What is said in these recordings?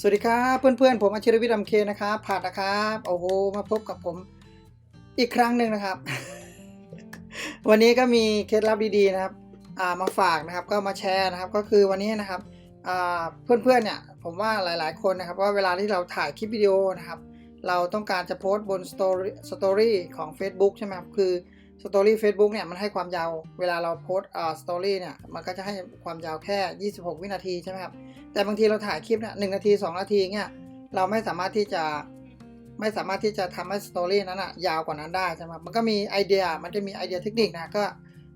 สวัสดีครับเพื่อนๆผมอาชิรวิทย์อัมเคนะครับผ่านนะครับโอ้โหมาพบกับผมอีกครั้งหนึ่งนะครับ วันนี้ก็มีเคล็ดลับดีๆนะครับามาฝากนะครับก็มาแชร์นะครับ ก็คือวันนี้นะครับเพื่อนๆเนี่ยผมว่าหลายๆคนนะครับว่าเวลาที่เราถ่ายคลิปวิดีโอนะครับ เราต้องการจะโพสต์บนสตอรี่สตอรี่ของ Facebook ใช่ไหมครับคือ สตอรี่ Facebook เนี่ยมันให้ความยาวเวลาเราโพสต์อ่าสตอรี่เนี่ยมันก็จะให้ความยาวแค่ 26 วินาทีใช่ไหมครับแต่บางทีเราถ่ายคลิปเนี่ยหนึ่งนาที 2 นาทีเนี่ยเราไม่สามารถที่จะไม่สามารถที่จะทำให้สตอรี่นั้นอะยาวกว่านั้นได้ใช่ไหมครับมันก็มีไอเดียมันจะมีไอเดียเทคนิคนะก็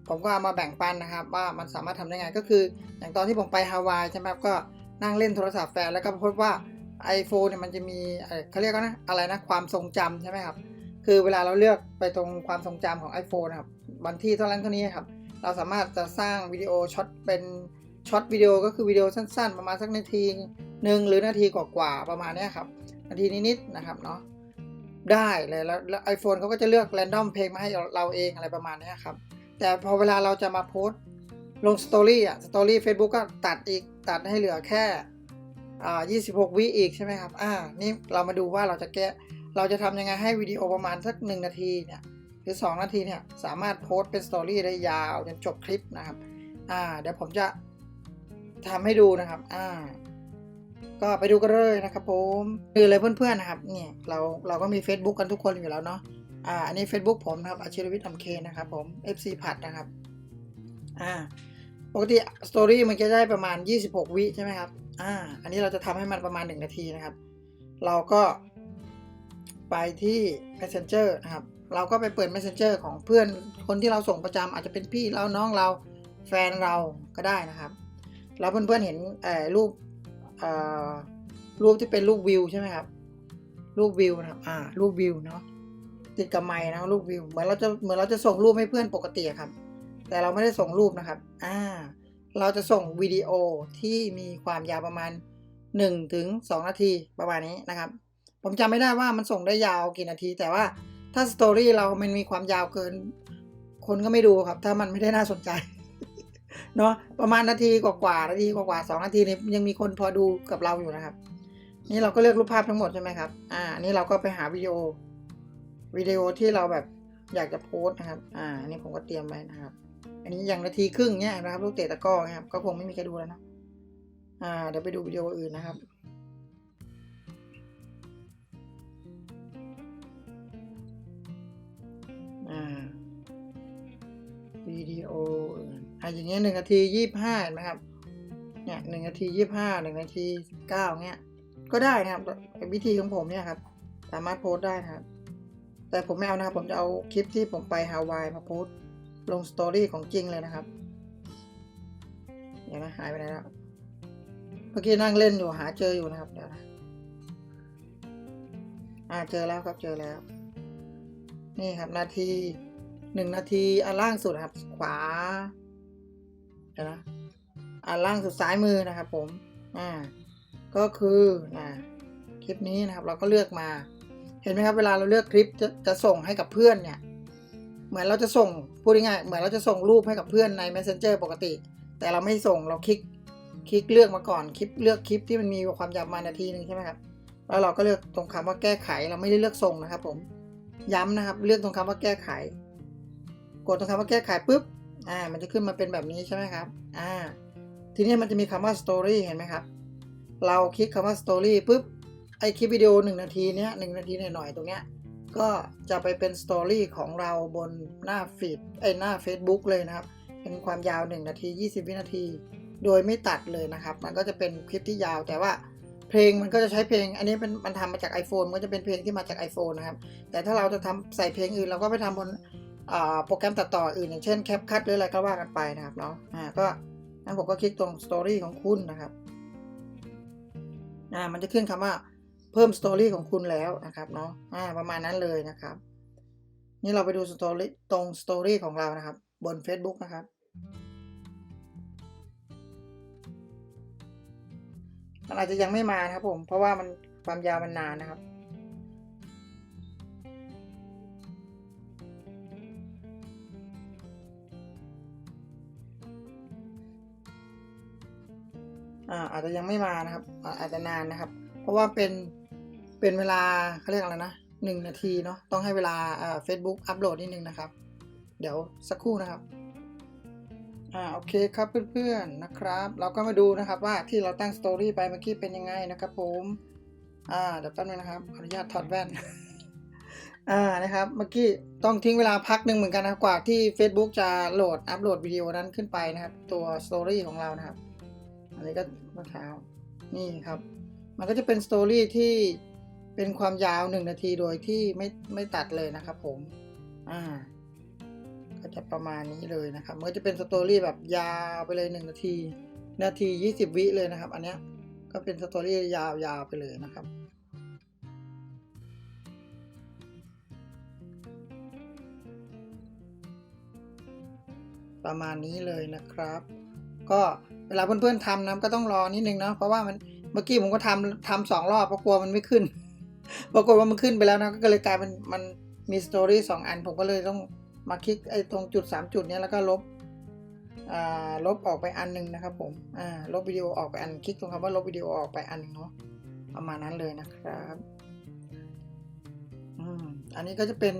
ผมก็เอามาแบ่งปันนะครับ ว่ามันสามารถทำได้ไงก็คือ อย่างตอนที่ผมไปฮาวายใช่ไหมครับก็นั่งเล่นโทรศัพท์แฟนแล้วก็พบว่า iPhone เนี่ยมันจะมีเขาเรียกว่านะอะไรนะความทรงจำใช่ไหมครับ คือเวลาเราเลือกไปตรงความทรงจำของ iPhone นะครับวันที่เท่านั้นเท่านี้ครับ เราสามารถจะสร้างวิดีโอช็อตเป็นช็อตวิดีโอก็คือวิดีโอสั้น ๆ ประมาณสักนาทีหนึ่งหรือนาทีกว่าๆประมาณนี้ครับนาทีนิดๆนะครับเนาะได้เลยแล้วไอโฟนเขาก็จะเลือกแรนดอมเพลงมาให้เราเองอะไรประมาณนี้ครับ แต่พอเวลาเราจะมาโพสต์ลงสตอรี่อะสตอรี่เฟซบุ๊กก็ตัดอีกตัดให้เหลือแค่อ่า26 วิอีกใช่ไหมครับอ่านี่เรามาดูว่าเราจะแก้ เราจะทำยังไงให้วิดีโอประมาณสัก 1 นาทีเนี่ยหรือ 2 นาทีเนี่ยสามารถโพสต์เป็นสตอรี่ได้ยาวจนจบคลิปนะครับอ่าเดี๋ยวผมจะทำให้ดูนะครับอ่าก็ไปดูกันเลยนะครับผมคือเลยเพื่อนๆนะครับเนี่ยเราเราก็มี Facebook กันทุกคนอยู่แล้วเนาะอ่าอันนี้ Facebook ผมนะครับอาชิรวิทย์อัมเคนะครับผม FC ผัดนะครับอ่าปกติสตอรี่มันจะได้ประมาณ 26 วิใช่ไหมครับอ่าอันนี้เราจะทำให้มันประมาณ 1 นาทีนะครับ เราก็ ไปที่ Messenger นะครับ เราก็ไปเปิด Messenger ของเพื่อนคนที่เราส่งประจำอาจจะเป็นพี่เราน้องเราแฟนเราก็ได้นะครับ แล้วเพื่อนๆเห็นรูปรูปที่เป็นรูปวิวใช่ไหมครับ รูปวิวนะครับอ่ารูปวิวเนาะติดกับไม้นะรูปวิวเหมือนเราจะเหมือนเราจะส่งรูปให้เพื่อนปกติครับ แต่เราไม่ได้ส่งรูปนะครับอ่าเราจะส่งวิดีโอที่มีความยาวประมาณ1ถึง2นาทีประมาณนี้นะครับ ผมจำไม่ได้ว่ามันส่งได้ยาวกี่นาที แต่ว่าถ้าสตอรี่เรามันมีความยาวเกิน คนก็ไม่ดูครับ ถ้ามันไม่ได้น่าสนใจเนาะประมาณนาทีกว่าๆนาทีกว่าๆสองนาทีนี้ยังมีคนพอดูกับเราอยู่นะครับ นี่เราก็เลือกรูปภาพทั้งหมดใช่ไหมครับอ่านี่เราก็ไปหาวิดีโอวิดีโอที่เราแบบอยากจะโพสนะครับ อ่านนี้ผมก็เตรียมไว้นะครับ อันนี้อย่างนาทีครึ่งเนี่ยนะครับลูกเตะตะก้อนี่ยครับ ก็คงไม่มีใครดูแล้วนะ อ่า เดี๋ยวไปดูวิดีโออื่นนะครับ อ่าวิดีโออื่นอะอย่างเงี้ยหนึ่งนาทียี่สิบห้าเห็นไหมครับ เนี่ยหนึ่งนาทียี่สิบห้าหนึ่งนาทีเก้าเงี้ย ก็ได้นะครับวิธีของผมเนี่ยครับ สามารถโพสต์ได้นะครับ แต่ผมไม่เอานะครับ ผมจะเอาคลิปที่ผมไปฮาวายมาโพสต์ลงสตอรี่ของจริงเลยนะครับเดี๋ยวนะหายไปไหนแล้ว เมื่อกี้นั่งเล่นอยู่หาเจออยู่นะครับ เดี๋ยวนะ อ่าเจอแล้วครับเจอแล้ว นี่ครับนาทีหนึ่งนาทีอันล่างสุดครับ ขวาเดี๋ยวนะอันล่างสุดซ้ายมือนะครับผมอ่าก็คืออ่าคลิปนี้นะครับ เราก็เลือกมา เห็นไหมครับ เวลาเราเลือกคลิปจะจะส่งให้กับเพื่อนเนี่ยเหมือนเราจะส่งพูดง่ายๆเหมือนเราจะส่งรูปให้กับเพื่อนใน messenger ปกติ แต่เราไม่ส่งเราคลิกคลิกเลือกมาก่อนคลิปเลือกคลิปที่มันมีความยาวมานาทีหนึ่งใช่ไหมครับแล้วเราก็เลือกตรงคำว่าแก้ไขเราไม่ได้เลือกส่งนะครับผม ย้ำนะครับ เลือกตรงคำว่าแก้ไข กดตรงคำว่าแก้ไขปุ๊บอ่ามันจะขึ้นมาเป็นแบบนี้ใช่ไหมครับอ่าทีนี้มันจะมีคำว่า story เห็นไหมครับ เราคลิกคำว่า story ปุ๊บไอคลิปวิดีโอหนึ่งนาทีเนี้ยหนึ่งนาทีหน่อยๆตรงเนี้ยก็จะไปเป็นสตอรี่ของเราบนหน้าฟีดไอหน้า Facebook เลยนะครับ เป็นความยาว 1 นาที 20 วินาที โดยไม่ตัดเลยนะครับ มันก็จะเป็นคลิปที่ยาวแต่ว่า เพลงมันก็จะใช้เพลง อันนี้เป็นมันทำมาจาก iPhone มันก็จะเป็นเพลงที่มาจาก iPhone นะครับ แต่ถ้าเราจะทำใส่เพลงอื่นเราก็ไปทำบนโปรแกรมตัดต่ออื่น อย่างเช่น CapCut หรืออะไรก็ว่ากันไปนะครับเนาะอ่าก็งั้นผมก็คลิกตรง Story ของคุณนะครับอ่ามันจะขึ้นคำว่าเพิ่มสตอรี่ของคุณแล้วนะครับเนาะอ่าประมาณนั้นเลยนะครับ นี่เราไปดูสตอรี่ตรงสตอรี่ของเรานะครับ บน Facebook นะครับ มันอาจจะยังไม่มานะครับผม เพราะว่ามันความยาวมันนานนะครับ อ่าอาจจะยังไม่มานะครับอาอาจจะนานนะครับ เพราะว่าเป็นเป็นเวลาเขาเรียกอะไรนะหนึ่งนาทีเนาะต้องให้เวลาเฟซบุ๊กอัปโหลดนิดนึงนะครับ เดี๋ยวสักครู่นะครับ อ่าโอเคครับเพื่อนๆนะครับ เราก็มาดูนะครับว่าที่เราตั้งสตอรี่ไปเมื่อกี้เป็นยังไงนะครับผมอ่าเดี๋ยวแป๊บนึงนะครับขออนุญาตถอดแว่นอ่านะครับเมื่อกี้ต้องทิ้งเวลาพักหนึ่งเหมือนกันนะกว่าที่ Facebook จะโหลดอัปโหลดวิดีโอนั้นขึ้นไปนะครับ ตัวสตอรี่ของเรานะครับ อันนี้ก็เมื่อเช้านี่ครับ มันก็จะเป็นสตอรี่ที่เป็นความยาวหนึ่งนาทีโดยที่ไม่ไม่ตัดเลยนะครับผมอ่า ก็จะประมาณนี้เลยนะครับมันก็จะเป็นสตอรี่แบบยาวไปเลยหนึ่งนาที นาทียี่สิบวิเลยนะครับ อันเนี้ยก็เป็นสตอรี่ยาวๆไปเลยนะครับประมาณนี้เลยนะครับ ก็เวลาเพื่อนๆทำนะก็ต้องรอนิดนึงเนาะเพราะว่ามันเมื่อกี้ผมก็ทำทำสองรอบเพราะกลัวมันไม่ขึ้น ปรากฏว่ามันขึ้นไปแล้วนะก็เลยกลายเป็นมันมีสตอรี่สองอันผมก็เลยต้อง มาคลิกไอ้ตรงจุดสามจุดเนี้ยแล้วก็ลบอ่าลบออกไปอันหนึงนะครับผมอ่าลบวิดีโอออกไปอันคลิกตรงคำว่าลบวิดีโอออกไปอันหนึงเนาะประมาณนั้นเลยนะครับอืมอันนี้ก็จะเป็น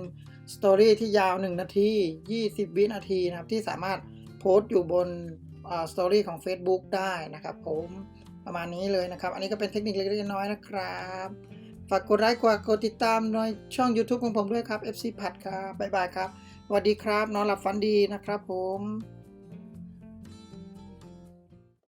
สตอรี่ที่ยาว 1 นาที 20 วินาทีนะครับ ที่สามารถโพสต์อยู่บนสตอรี่ของ Facebook ได้นะครับผมประมาณนี้เลยนะครับ อันนี้ก็เป็นเทคนิคเล็กๆน้อยๆนะครับ ฝากกดไลค์กดกดติดตามในช่อง YouTube ของผมด้วยครับ FC ผัดครับบ๊ายบายครับ สวัสดีครับ นอนหลับฝันดีนะครับผม